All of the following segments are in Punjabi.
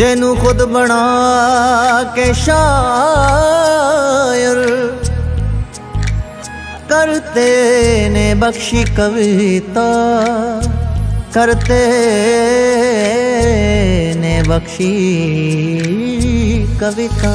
ਜਿਹਨੂੰ ਖੁਦ ਬਣਾ ਕੇ ਸ਼ਾਇਰ ਕਰਤੇ ਨੇ ਬਖਸ਼ੀ ਕਵਿਤਾ ਕਰਤੇ ਨੇ ਬਖਸ਼ੀ ਕਵਿਤਾ।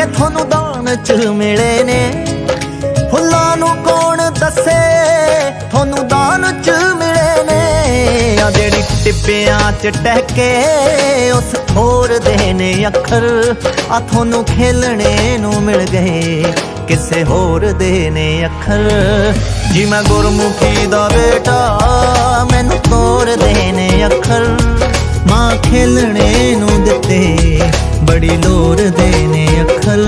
ਕਿ ਤੁਹਾਨੂੰ ਦਾਨ ਚ ਮਿਲੇ ਨੇ। ਫੁੱਲਾਂ ਨੂੰ ਕੌਣ ਦੱਸੇ? ਤੁਹਾਨੂੰ ਦਾਨ ਚ ਮਿਲੇ ਨੇ। ਆ ਜਿਹੜੀ ਟਿੱਪਿਆਂ ਚ ਟਹਿਕੇ, ਉਸ ਹੋਰ ਦੇ ਨੇ ਅੱਖਰ। ਆ ਤੁਹਾਨੂੰ ਖੇਲਣੇ ਨੂੰ ਮਿਲ ਗਏ, ਕਿਸੇ ਹੋਰ ਦੇ ਨੇ ਅੱਖਰ। ਜੀ ਮੈਂ ਗੁਰਮੁਖੀ ਦਾ ਬੇਟਾ, ਮੈਨੂੰ ਤੋਰ ਦੇ ਨੇ ਅੱਖਰ। ਮਾਂ ਖੇਲਣੇ ਨੂੰ ਦਿੱਤੇ। ਬੜੀ ਲੋਰ ਦੇ ਨੇ ਅੱਖਰ।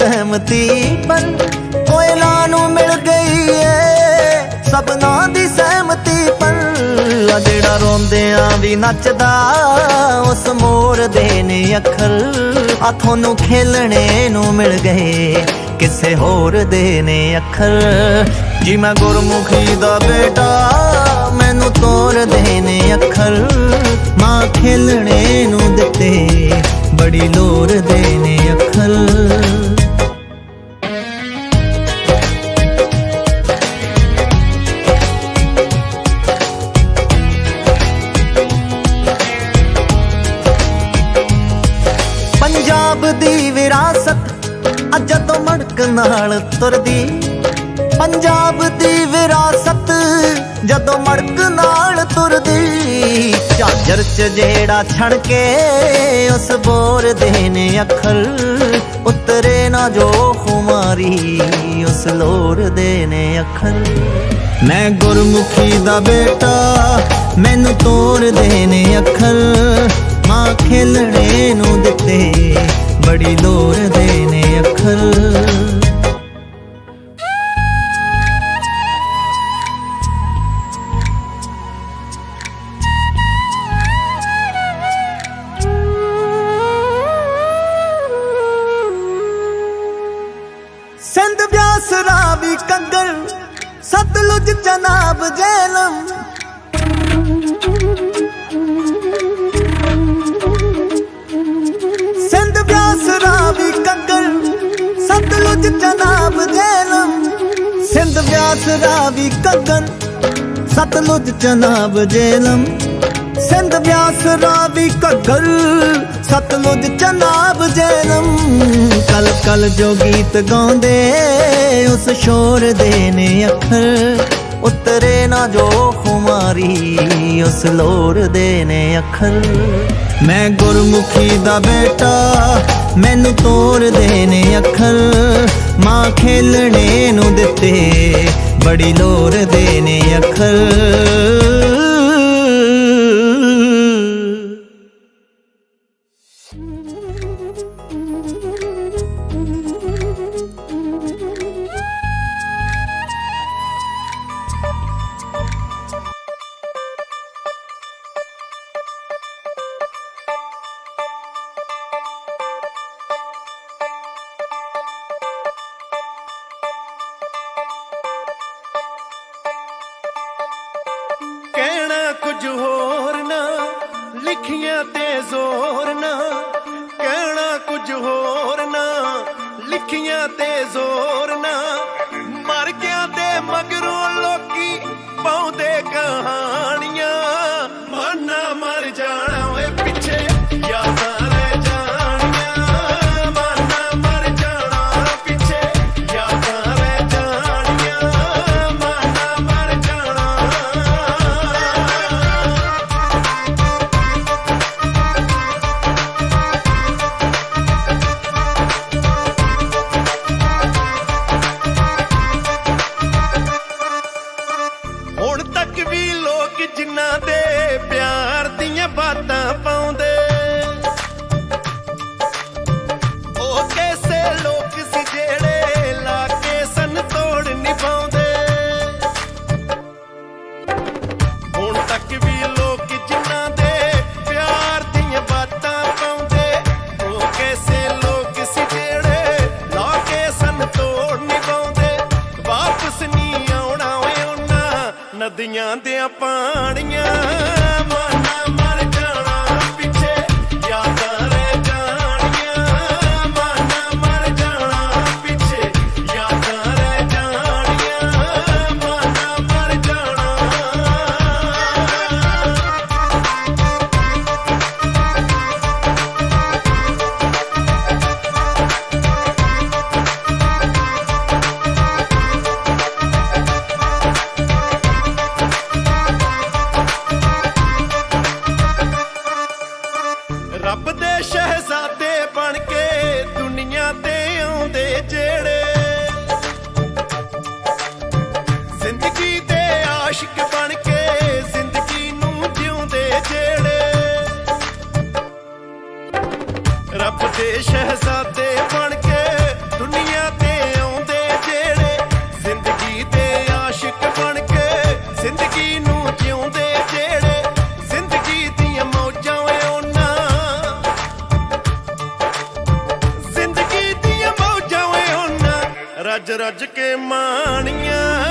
ਸਹਿਮਤੀ ਪਰ ਕੋਇਲਾ ਨੂੰ ਮਿਲ ਗਈ ਏ। ਸਭਨਾ ਦੀ ਸਹਿਮਤੀ ਪਰ ਆ ਜਿਹੜਾ ਰੋਂਦਿਆਂ ਵੀ ਨੱਚਦਾ, ਉਸ ਮੋਰ ਦੇ ਨੇ ਅੱਖਰ ਆ ਤੁਹਾਨੂੰ ਖੇਲਣੇ ਨੂੰ ਮਿਲ ਗਏ। ਕਿਸੇ ਹੋਰ ਦੇ ਨੇ ਅੱਖਰ ਜੀ ਮੈਂ ਗੁਰਮੁਖੀ ਦਾ ਬੇਟਾ, ਮੈਨੂੰ ਤੋਰ ਦੇ ਨੇ ਅੱਖਰ ਮਾਂ ਖੇਲਣੇ ਨੂੰ ਦਿੱਤੇ, ਬੜੀ ਲੋਰ ਦੇ ਨੇ ਅੱਖਰ ਤੁਰਦੀ ਪੰਜਾਬ ਦੀ ਵਿਰਾਸਤ ਜਦੋਂ ਮੜਕ ਨਾਲ ਤੁਰਦੀ, ਝਾਜਰ ਚ ਜਿਹੜਾ ਛਣ ਕੇ ਉਸ ਬੋਰ ਦੇ ਨੇ ਅੱਖਰ, ਉਤਰੇ ਨਾ ਜੋ ਖੁਮਾਰੀ, ਉਸ ਲੋਰ ਦੇ ਨੇ ਅੱਖਰ। ਮੈਂ ਗੁਰਮੁਖੀ ਦਾ ਬੇਟਾ, ਮੈਨੂੰ ਤੋਰ ਦੇ ਨੇ ਅੱਖਰ। ਮਾਂ ਖੇਲਣੇ ਨੂੰ ਦਿੱਤੇ, ਬੜੀ ਲੋਰ ਦੇ ਨੇ ਅੱਖਰ। ਸਤਲੁਜ ਚਨਾਬ ਜੇਲਮ। ਸਿੰਧ ਬਿਆਸ ਰਾਵੀ ਕੰਗਰ ਸਤਲੁਜ ਚਨਾਬ ਜੇਲਮ। ਸਿੰਧ ਬਿਆਸ ਰਾਵੀ ਕੰਗਰ ਸਤਲੁਜ ਚਨਾਬ ਜੇਲਮ। ਸਿੰਧ ਬਿਆਸ ਰਾਵੀ ਘੱਗਰ ਸਤਲੁਜ ਚਨਾਬ ਜੇਲਮ। ਕਲ ਜੋ ਗੀਤ ਗਾਉਂਦੇ, ਉਸ ਸ਼ੋਰ ਦੇ ਨੇ ਅੱਖਰ। ਉਤਰੇ ਨਾ ਜੋ ਖੁਮਾਰੀ, ਉਸ ਲੋਰ ਦੇ ਨੇ ਅੱਖਰ। ਮੈਂ ਗੁਰਮੁਖੀ ਦਾ ਬੇਟਾ, ਮੈਨੂੰ ਤੋਰ ਦੇ ਨੇ ਅੱਖਰ। ਮਾਂ ਖੇਲਣੇ ਨੂੰ ਦਿੱਤੇ, ਬੜੀ ਲੋਰ ਦੇ ਨੇ ਅੱਖਰ। ਲਿਖੀਆਂ ਤੇ ਜ਼ੋਰ ਨਾ ਕਹਿਣਾ ਕੁਝ ਹੋਰ ਨਾ ਲਿਖੀਆਂ ਤੇ ਜ਼ੋਰ ਨਾ ਨਦੀਆਂ ਦੇ ਪਾਣੀਆਂ ਰੱਬ ਦੇ ਸ਼ਹਿਜ਼ਾਦੇ ਬਣ ਕੇ ਦੁਨੀਆ ਤੇ ਆਉਂਦੇ ਜਿਹੜੇ ਜ਼ਿੰਦਗੀ ਦੇ ਆਸ਼ਿਕ ਬਣ ਕੇ ਜ਼ਿੰਦਗੀ ਨੂੰ ਜਿਉਂਦੇ ਜਿਹੜੇ ਜ਼ਿੰਦਗੀ ਦੀਆਂ ਮੌਜਾਂ ਉਹਨਾਂ। ਜ਼ਿੰਦਗੀ ਦੀਆਂ ਮੌਜਾਂ ਉਹਨਾਂ। ਰੱਜ ਰੱਜ ਕੇ ਮਾਣੀਆਂ